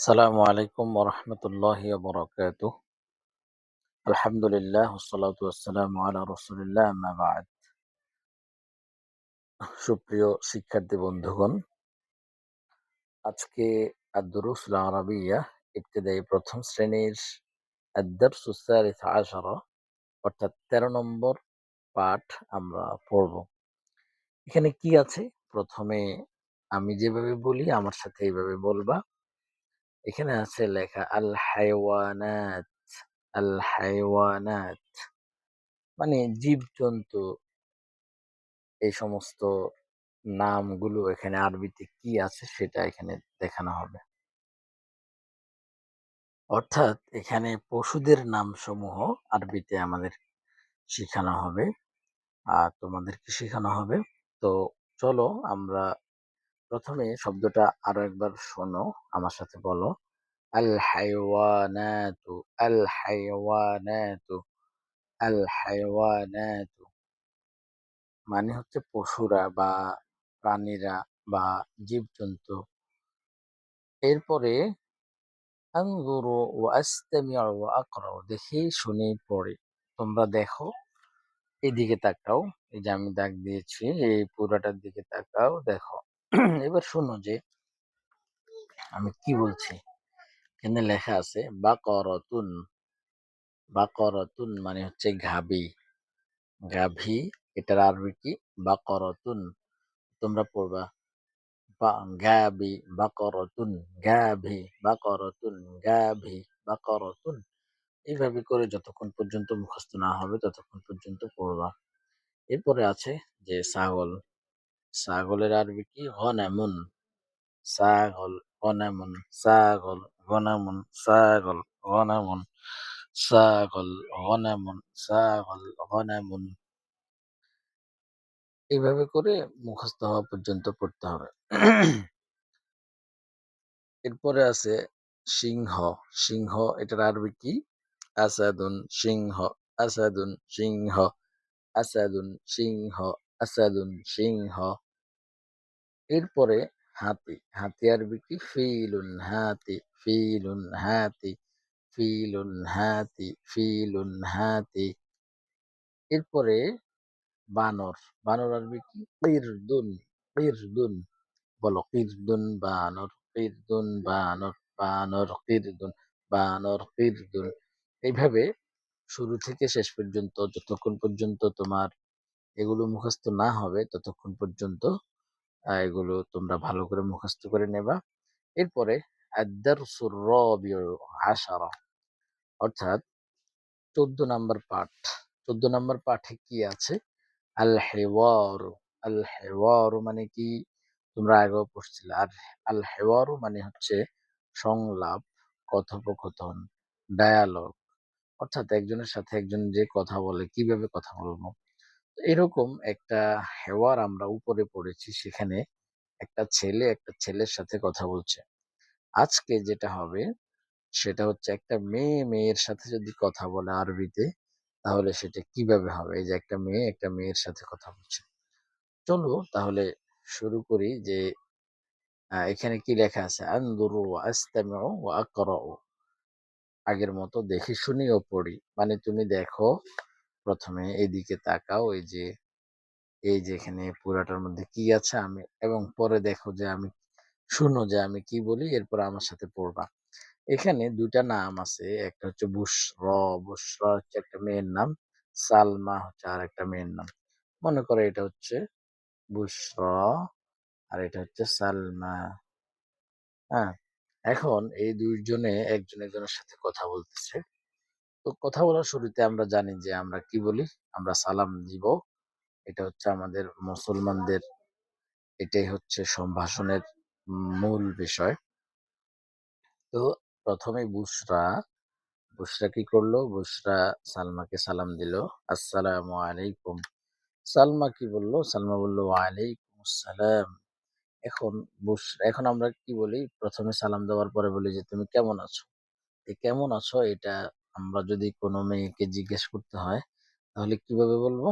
সালামু আলাইকুম ওরহমতুল্লাহ বরকাত আলহামদুলিল্লাহ সুপ্রিয় শিক্ষার্থী বন্ধুগণ, আজকে আদরুসুল আরবিয়া ইবতদায়ী প্রথম শ্রেণির আদরসুসারিফ আশারা, অর্থাৎ তেরো নম্বর পাঠ আমরা পড়ব। এখানে কি আছে? প্রথমে আমি যেভাবে বলি, আমার সাথে এইভাবে বলবা। এখানে আছে লেখা আল হাইওয়ানাত আল হাইওয়ানাত মানে জীবজন্তু। এই সমস্ত নামগুলো এখানে আরবিতে কি আছে সেটা এখানে দেখানো হবে। অর্থাৎ এখানে পশুদের নাম সমূহ আরবিতে আমাদের শেখানো হবে। আর তোমাদেরকে শেখানো হবে। তো চলো আমরা প্রথমে শব্দটা আরও একবার শোনো, আমার সাথে বলো। আল হাইওয়ানাতু আল হাইওয়ানাতু আল হাইওয়ানাতু মানে হচ্ছে পশুরা বা প্রাণীরা বা জীবজন্তু। এরপরে, আনজুরু ওয়া আস্তামিউ দেখি শুনি পড়ি। তোমরা দেখো, এদিকে তাকাও। এই যে আমি দাগ দিয়েছি, এই পুরাটার দিকে তাকাও, দেখো। এবার শোনো যে, আমি কি বলছি? এখানে লেখা আছে, বাকরাতুন বাকরাতুন মানে হচ্ছে গাভী। গাভী, এটার আরবি কি? বাকরাতুন, তোমরা পড়বা। বা, গাভী, বাকরাতুন গাভী বাকরাতুন গাভী, বাকরাতুন। এইভাবে করে যতক্ষণ পর্যন্ত মুখস্থ না হবে, ততক্ষণ পর্যন্ত পড়বা। এরপরে আছে যে, ছাগল। ছাগলের আরবি কি গনামুন ছাগল গনামুন ছাগল গনামুন ছাগল গনামুন ছাগল গনামুন ছাগল গনামুন এইভাবে করে মুখস্থ হওয়া পর্যন্ত পড়তে হবে। এরপরে আছে সিংহ। সিংহ এটার আরবি কি? আসাদুন সিংহ আসাদুন সিংহ আসাদুন সিংহ। আসাদুন সিংহ। এরপরে হাতি হাতি আরবি কি ফিলুন হাতি ফিলুন হাতি ফিলুন হাতি ফিলুন হাতি। এরপরে বানর বানর আরবি কি কিরদুন কিরদুন বলো কিরদুন বানর কিরদুন বানর বানর কিরদুন বানর কিরদুন এইভাবে শুরু থেকে শেষ পর্যন্ত, যতক্ষণ পর্যন্ত তোমার এগুলো মুখস্থ না হবে ততক্ষণ পর্যন্ত এগুলো তোমরা ভালো করে মুখস্থ করে নেবা। এরপরে আশারা, অর্থাৎ চোদ্দ নম্বর পাঠ। চোদ্দ নম্বর পাঠে কি আছে? আল হেওয়ারু আল হেওয়ারু মানে কি? তোমরা আগেও পড়ছিলে। আর আল হেওয়ারু মানে হচ্ছে সংলাপ, কথোপকথন ডায়ালগ অর্থাৎ একজনের সাথে একজন যে কথা বলে, কীভাবে কথা বলব? এরকম একটা হেওয়ার আমরা উপরে পড়েছি সেখানে একটা ছেলে একটা ছেলের সাথে কথা বলছে। আজকে যেটা হবে সেটা হচ্ছে একটা মেয়ে মেয়ের সাথে যদি কথা বলে আরবিতে তাহলে সেটা কীভাবে হবে? এই যে একটা মেয়ে একটা মেয়ের সাথে কথা বলছে। চলো তাহলে শুরু করি যে এখানে কি লেখা আছে? আন্দুরু আস্তামিউ আকরাউ। আগের মতো দেখে শুনি ও পড়ি। মানে তুমি দেখো প্রথমে এইদিকে তাকাও, এই যে এই যে এখানে পুরাটার মধ্যে কি আছে আমি, এবং পরে দেখো যে আমি শুনো যে আমি কি বলি, এরপর আমার সাথে পড়বা। এখানে দুইটা নাম আছে, একটা হচ্ছে বুশর বুশর হচ্ছে একটা মেয়ের নাম, সালমা হচ্ছে আর একটা মেয়ের নাম। মনে করো এটা হচ্ছে বুশর আর এটা হচ্ছে সালমা। হ্যাঁ এখন এই দুইজনে একজন একজনের সাথে কথা বলতেছে। তো কথা বলার শুরুতে আমরা জানি যে আমরা কি বলি? আমরা সালাম দিব। এটা হচ্ছে আমাদের মুসলমানদের, এটাই হচ্ছে সম্ভাষণের মূল বিষয়। তো প্রথমে বুশরা বুশরা কি করল? বুশরা সালমাকে সালাম দিল। আসসালামু আলাইকুম। সালমা কি বলল? সালমা বলল, ওয়ালাইকুম আসসালাম। এখন বুশরা এখন আমরা কি বলি? প্রথমে সালাম দেওয়ার পরে বলি যে, তুমি কেমন আছো? কেমন আছো? এটা আমরা যদি কোনো মেয়েকে জিজ্ঞেস করতে হয়, তাহলে কীভাবে বলব?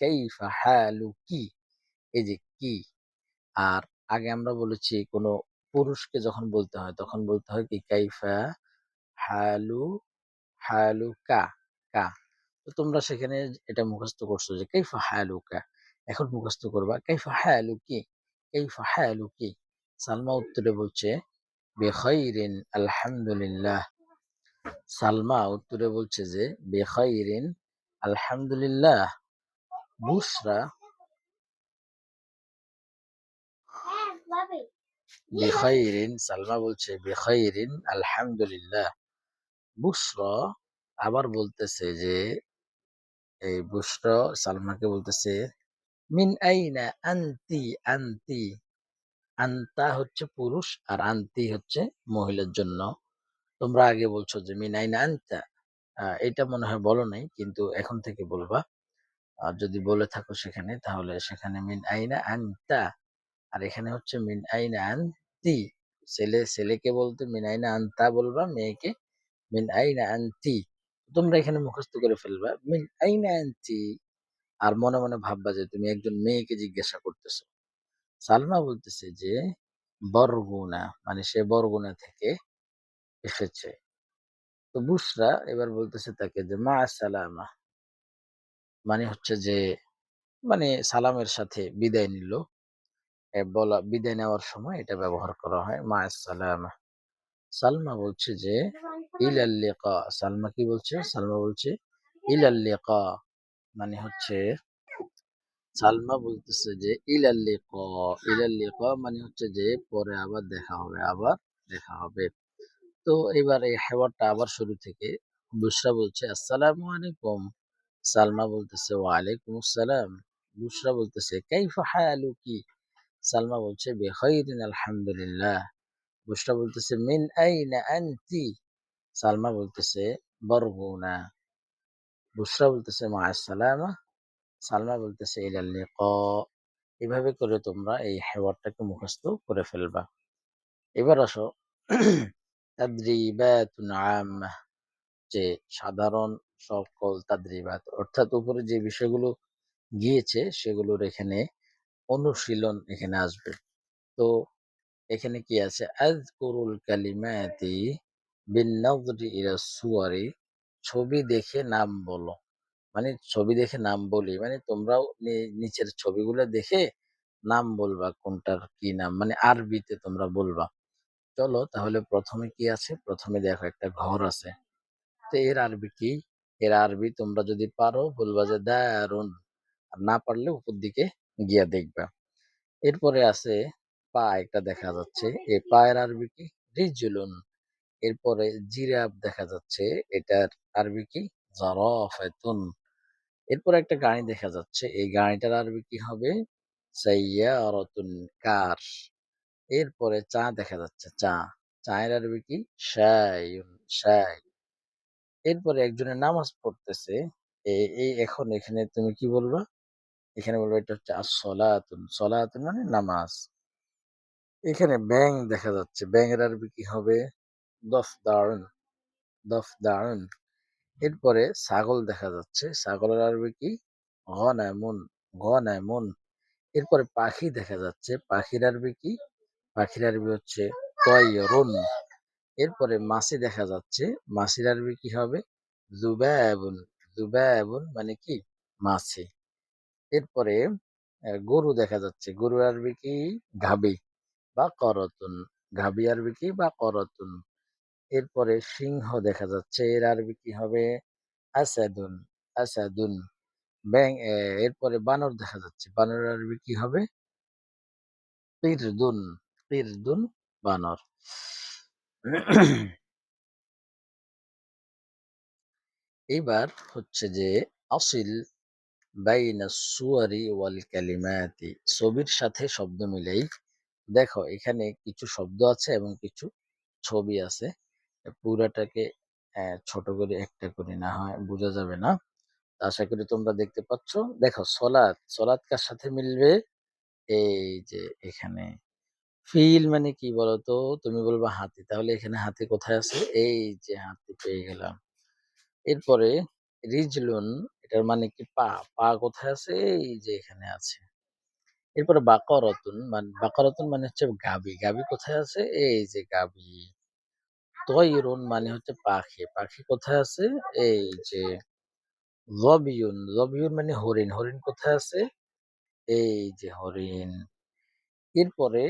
কাইফা হালু কি? এই যে কি? আর আগে আমরা বলেছি কোনো পুরুষকে যখন বলতে হয়, তখন বলতে হয় কি, কাইফা হালু হালুকা কা কা? তো তোমরা সেখানে এটা মুখস্থ করছ যে, কাইফা কা? এখন মুখস্থ করবা, কাইফা হালুকি কাইফা কি? সালমা উত্তরে বলছে বেখাইরিন আলহামদুলিল্লাহ। সালমা উত্তরে বলছে যে বেখাইরিন আলহামদুলিল্লাহ, বুসরা বেখাইরিন সালমা বলছে বেখাইরিন আলহামদুলিল্লাহ, বুসরা আবার বলতেছে যে, এই বুসরা সালমাকে বলতেছে, মিন আইনা আন্তি আন্তি, আন্তা হচ্ছে পুরুষ আর আন্তি হচ্ছে মহিলার জন্য। তোমরা আগে বলছো যে মিন আইনা আন্তা এটা মনে হয় বলো নাই, কিন্তু এখন থেকে বলবা। আর যদি বলে থাকো সেখানে, তাহলে সেখানে মিন আইনা আনতা আর এখানে হচ্ছে মিন আইনা আনতি ছেলে, ছেলেকে বলতে মিন আইনা আনতা বলবা, মেয়েকে মিন আইনা আনতি তোমরা এখানে মুখস্থ করে ফেলবা মিন আইনা আনতি আর মনে মনে ভাববা যে তুমি একজন মেয়েকে জিজ্ঞাসা করতেছো। সালমা বলতেছে যে, বরগুনা মানে সে বরগুনা থেকে এসেছে। তো বুসরা এবার বলতেছে তাকে যে, মা সালামা। মানে হচ্ছে যে মানে সালামের সাথে বিদায় নিল। বলা, বিদায় নেওয়ার সময় এটা ব্যবহার করা হয়, মা সালামা। সালমা বলছে যে, ইলাল লিকা। সালমা কি বলছে? সালমা বলছে, ইলাল লিকা। মানে হচ্ছে, সালমা বলতেছে যে, ইলাল লিকা। ইলাল লিকা মানে হচ্ছে যে, পরে আবার দেখা হবে, আবার দেখা হবে। তো এবার এই হেওয়ারটা আবার শুরু থেকে বুসরা বলছে, আসসালামু আলাইকুম। সালমা বলতেছে, ওয়ালাইকুম আসসালাম। বুশরা বলতেছে, কাইফা কি সালমা বলছে বেখাইরিন আলহামদুলিল্লাহ। বুসরা বলতেছে, মিন আইনা আনতি? সালমা বলতেছে বরগুনা বুসরা বলতেছে, মা সালামা সালমা বলতেছে, ইলাল লিকা। এভাবে করে তোমরা এই হেওয়ারটাকে মুখস্থ করে ফেলবা। এবার আসো তাদ্রিবাতুন আম্মাহ যে সাধারণ সকল তাদ্রিবাত, অর্থাৎ উপরে যে বিষয়গুলো গিয়েছে সেগুলোর এখানে অনুশীলন এখানে আসবে। তো এখানে কি আছে? আজকুরুল কালিমাতি বিন নজরি ইলা সুয়ারি, ছবি দেখে নাম বলো। মানে ছবি দেখে নাম বলি মানে তোমরাও নিচের ছবিগুলো দেখে নাম বলবা কোনটার কি নাম মানে আরবিতে তোমরা বলবা। চলো তাহলে প্রথমে কি আছে? প্রথমে দেখো একটা ঘর আছে। তো এর আরবি কি? এর আরবি তোমরা যদি পারো বলবা যে দারুণ আর না পারলে উপর দিকে গিয়া দেখবা। এরপরে আছে পা, একটা দেখা যাচ্ছে। এই পায়ের আরবি কি? রিজুলুন। এরপরে জিরাফ দেখা যাচ্ছে। এটার আরবি কি? জরাফাতুন। এরপরে একটা গাড়ি দেখা যাচ্ছে। এই গাড়িটার আরবি কি হবে? সাইয়ারাতুন কার। এরপরে চা দেখা যাচ্ছে, চা। চায়ের আরবি কি? শাইউন শাই এরপরে একজনের নামাজ পড়তেছে। এই এখন এখানে তুমি কি বলবা? এখানে বলব এটা হচ্ছে সলাতুন সলাতুন মানে নামাজ। এখানে ব্যাং দেখা যাচ্ছে। ব্যাঙের আরবি কি হবে? দফ দারুণ দফ দারুণ। এরপরে ছাগল দেখা যাচ্ছে। ছাগলের আরবি কি? গনামুন গনামুন। এরপরে পাখি দেখা যাচ্ছে। পাখির আরবি কি? পাখির আরবি হচ্ছে তয়রুন এরপরে মাছি দেখা যাচ্ছে মাসির আরবি কি হবে? জুবাবুন জুবাবুন মানে কি? মাছি। এরপরে গরু দেখা যাচ্ছে, গরুর আরবি কি? গাবি বা করতুন গাবি আরবি কি বা করতুন। এরপরে সিংহ দেখা যাচ্ছে, এর আরবি কি হবে? আসাদুন আসাদুন। ব্যাং এরপরে বানর দেখা যাচ্ছে বানর আরবি কি হবে? কিরদুন কিরদুন বানর এইবার হচ্ছে যে, আসিল বাইনা সুয়ারি ওয়াল কালিমাতি ছবির সাথে শব্দ মিলেই দেখো, এখানে কিছু শব্দ আছে এবং কিছু ছবি আছে। পুরাটাকে ছোট করে একটা করে না হয়, বোঝা যাবে না। আশা করি তোমরা দেখতে পাচ্ছ। দেখো, সলাৎ সলাৎ কার সাথে মিলবে। এই যে, এখানে ফিল মানে কি বলতো? তুমি বলবা হাতি। তাহলে এখানে হাতি কোথায় আছে? এই যে হাতি পেয়ে গেলাম। এরপরে রিজলুন, এটার মানে কি পা? পা কোথায় আছে? এই যে এখানে আছে। এরপরে বাকরাতুন মানে বাকরাতুন মানে হচ্ছে গাবি। গাবি কোথায় আছে? এই যে গাবি। তয়রুন মানে হচ্ছে পাখি। পাখি কোথায় আছে? এই যে জবিউন জবিউন মানে হরিণ। হরিণ কোথায় আছে? এই যে হরিণ। এরপরে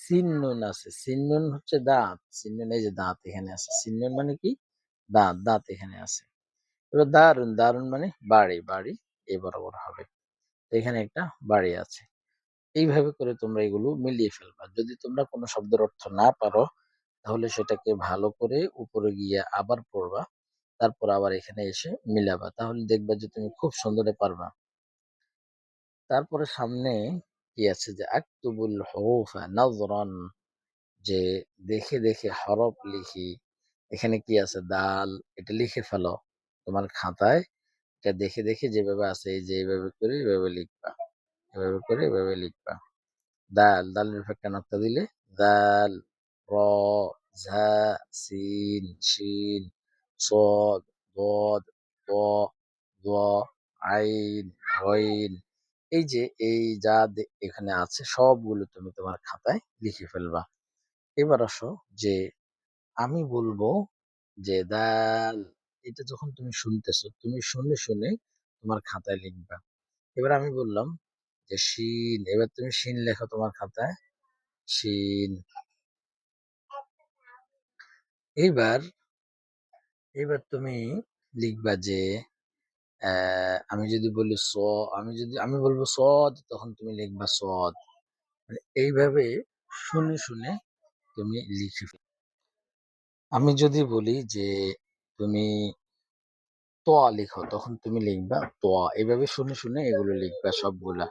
সিন্নুন আছে। সিন্নুন হচ্ছে দাঁত। সিন্নুন এই যে দাঁত এখানে আছে। সিন্নুন মানে কি? দাঁত। দাঁত এখানে আছে। এবার দারুণ দারুণ মানে বাড়ি। বাড়ি এই বরাবর হবে। এখানে একটা বাড়ি আছে। এইভাবে করে তোমরা এগুলো মিলিয়ে ফেলবা। যদি তোমরা কোনো শব্দের অর্থ না পারো, তাহলে সেটাকে ভালো করে উপরে গিয়ে আবার পড়বা। তারপর আবার এখানে এসে মিলাবা। তাহলে দেখবা যে তুমি খুব সুন্দরে পারবা। তারপরে সামনে কি আছে যে আক্তুবুল হরুফা নজরন যে দেখে দেখে হরফ লিখি এখানে কি আছে দাল এটা লিখে ফেলো তোমার খাতায় এটা দেখে দেখে যেভাবে আছে এই যে এইভাবে করে এইভাবে লিখবা এভাবে করে এভাবে লিখবা দাল দালের উপর একটা নক্তা দিলে দাল র ঝা সিন শিন صاد ضاد ط ض আইন গইন এই যে, এই যা এখানে আছে, সবগুলো তুমি তোমার খাতায় লিখে ফেলবা। এবার আসো যে, আমি বলব যে দাল এটা যখন তুমি শুনতেছো, তুমি শুনে শুনে তোমার খাতায় লিখবা। এবার আমি বললাম যে, শিন। এবার তুমি শিন লেখো তোমার খাতায়। শিন। এইবার এবার তুমি লিখবা যে আমি যদি বলি স আমি যদি, আমি বলব সদ তখন তুমি লিখবা সদ মানে এইভাবে শুনে শুনে তুমি লিখে আমি যদি বলি যে তুমি তোয়া লিখো, তখন তুমি লিখবা তোয়া এইভাবে শুনে শুনে এগুলো লিখবা সবগুলা।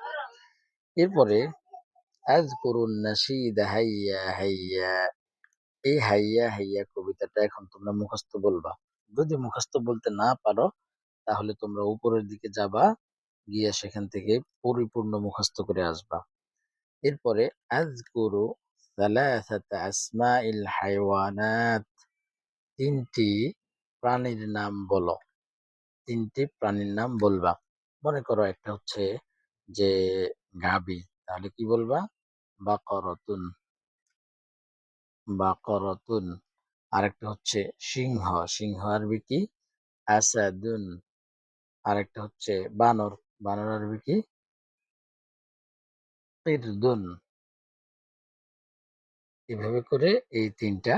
এরপরে, আজ করুন নাসিদ হাইয়া হাইয়া। এই হাইয়া হাইয়া কবিতাটা এখন তোমরা মুখস্থ বলবা। যদি মুখস্থ বলতে না পারো তাহলে তোমরা উপরের দিকে যাবা, গিয়ে সেখান থেকে পরিপূর্ণ মুখস্থ করে আসবা। এরপরে সালাসাতা আসমাইল হাইওয়ানাত। তিনটি প্রাণীর নাম বলো। তিনটি প্রাণীর নাম বলবা। মনে করো একটা হচ্ছে যে গাবি, তাহলে কি বলবা? বাকরতুন। বাকরতুন। আরেকটা হচ্ছে সিংহ। সিংহ আরবি কি? আসাদুন। আরেকটা হচ্ছে বানর। বানর আরবি কি? এভাবে করে এই তিনটা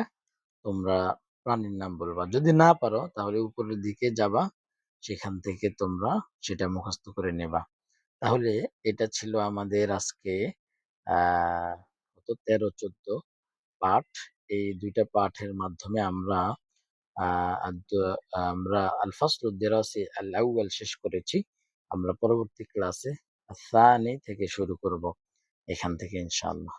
তোমরা প্রাণীর নাম বলবা। যদি না পারো, তাহলে উপরের দিকে যাবা, সেখান থেকে তোমরা সেটা মুখস্থ করে নেবা। তাহলে এটা ছিল আমাদের আজকে আহ তেরো, চোদ্দ পাঠ। এই দুইটা পাঠের মাধ্যমে আমরা আমরা আল ফাসলুদ দিরাসি আল আউয়াল শেষ করেছি। আমরা পরবর্তী ক্লাসে সানি থেকে শুরু করব। এখান থেকে ইনশাআল্লাহ।